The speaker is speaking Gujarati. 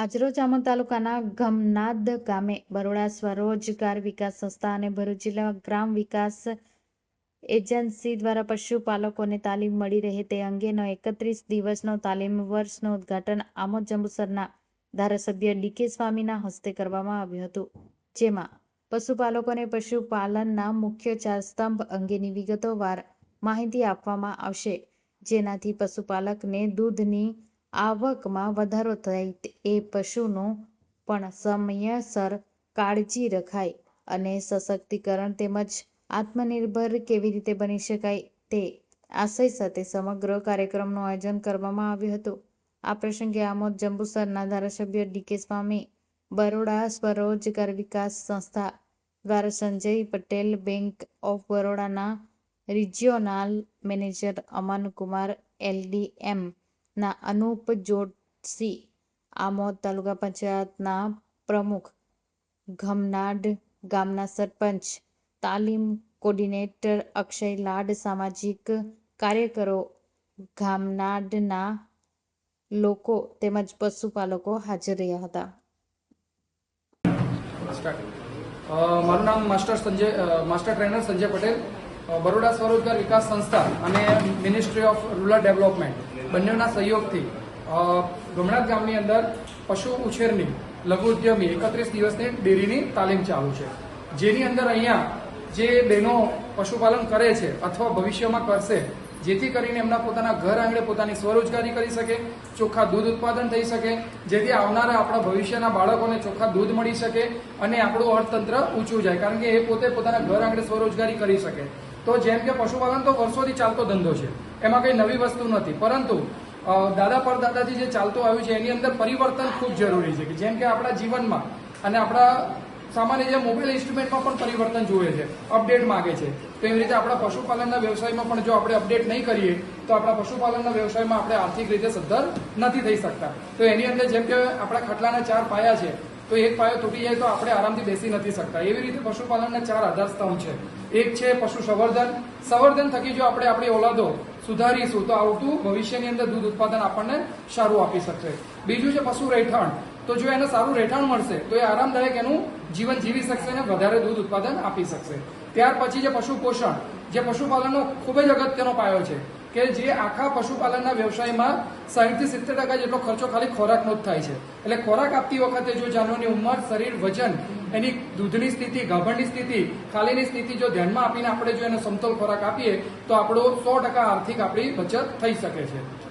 આજરોજ આમોદ તાલુકાના ગમનાદ ગામે બરોડા સ્વરોજગાર વિકાસ સંસ્થા અને ભરૂચ જિલ્લા ગ્રામ વિકાસ એજન્સી દ્વારા પશુપાલકોને તાલીમ મળી રહે તે અંગેનો એકત્રીસ દિવસનો તાલીમ વર્ષનું ઉદ્ઘાટન આમોદ જંબુસરના ધારાસભ્ય ડીકે સ્વામીના હસ્તે કરવામાં આવ્યું હતું. જેમાં પશુપાલકોને પશુપાલનના મુખ્ય ચાર સ્તંભ અંગેની વિગતોવાર માહિતી આપવામાં આવશે. જેનાથી પશુપાલકને દૂધની આવકમાં વધારો થાય એ પશુનું પણ સમયસર કાળજી રખાય અને સશક્તિકરણ તેમજ આત્મનિર્ભર કેવી રીતે બની શકાય તે આશય સાથે સમગ્ર કાર્યક્રમનું આયોજન કરવામાં આવ્યું હતું. આ પ્રસંગે આમોદ જંબુસરના ધારાસભ્ય ડીકે સ્વામી, બરોડા સ્વરોજગાર વિકાસ સંસ્થા દ્વારા Sanjay Patel, bank of બરોડાના regional manager Aman Kumar LDM ના અનુપ જોશી આમોદ તાલુકા પંચાયતના પ્રમુખ. ઘમનાડ ગામના સરપંચ. તાલીમ કોર્ડિનેટર અક્ષય લાડ સામાજિક કાર્યકરો. ગામનાડના લોકો તેમજ પશુપાલકો હાજર રહ્યા હતા. મારું નામ master Sanjay master trainer Sanjay Patel. Baroda સ્વરોજગાર વિકાસ સંસ્થા અને મિનિસ્ટ્રી ઓફ રૂરલ ડેવલપમેન્ટ બંનેના સહયોગથી ગમણાત ગામની અંદર પશુ ઉછેરની લઘુ ઉદ્યમી એકત્રીસ દિવસની ડેરીની તાલીમ ચાલુ છે. જેની અંદર અહીંયા જે બહેનો પશુપાલન કરે છે અથવા ભવિષ્યમાં કરશે, જેથી કરીને એમના પોતાના ઘર આંગણે પોતાની સ્વરોજગારી કરી શકે, ચોખ્ખા દૂધ ઉત્પાદન થઈ શકે, જેથી આવનારા આપણા ભવિષ્યના બાળકોને ચોખ્ખા દૂધ મળી શકે અને આપણું અર્થતંત્ર ઊંચું જાય. કારણ કે એ પોતે પોતાના ઘર આંગણે સ્વરોજગારી કરી શકે. તો જેમ કે પશુપાલન તો વર્ષોથી ચાલતો ધંધો છે. એમાં કંઈ નવી વસ્તુ નથી. પરંતુ દાદા પરદાદાથી જે ચાલતું આવ્યું છે, એની અંદર પરિવર્તન ખૂબ જરૂરી છે કે જેમ કે આપણા જીવનમાં અને આપણા સામાન્ય જે મોબાઈલ ઇન્સ્ટ્રુમેન્ટમાં પણ પરિવર્તન જુએ છે, અપડેટ માગે છે. તો એવી રીતે આપણા પશુપાલનના વ્યવસાયમાં પણ જો આપણે અપડેટ નહીં કરીએ, તો આપણા પશુપાલનના વ્યવસાયમાં આપણે આર્થિક રીતે સદ્ધર નથી થઈ શકતા. તો એની અંદર જેમ કે આપણા ખટલાના ચાર પાયા છે તો એક પાયો તૂટી જાય તો આપણે આરામથી બેસી નથી શકતા. એવી રીતે પશુપાલનના ચાર આધારસ્તંભ છે. એક છે પશુ સંવર્ધન. સંવર્ધન થકી જો આપણે આપણી ઓલાદો સુધારીશું તો આવતું ભવિષ્યની અંદર દૂધ ઉત્પાદન આપણને સારું આપી શકશે. બીજું છે પશુ રહેઠાણ. તો જો એને સારું રહેઠાણ મળશે, તો એ આરામદાયક એનું જીવન જીવી શકશે અને વધારે દૂધ ઉત્પાદન આપી શકશે. ત્યાર પછી જે પશુ પોષણ જે પશુપાલનનો ખૂબ જ અગત્યનો પાયો છે. કે જે આખા પશુપાલનના વ્યવસાયમાં સાહીઠથી સિત્તેર ટકા જેટલો ખર્ચો ખાલી ખોરાકનો જ થાય છે. એટલે ખોરાક આપતી વખતે જો જાનવરની ઉંમર, શરીર, વજન, એની દૂધની સ્થિતિ, ગાભણની સ્થિતિ, ખાલીની સ્થિતિ જો ધ્યાનમાં આપીને આપણે જો એને સમતોલ ખોરાક આપીએ, તો આપણો સો ટકા આર્થિક આપણી બચત થઈ શકે છે.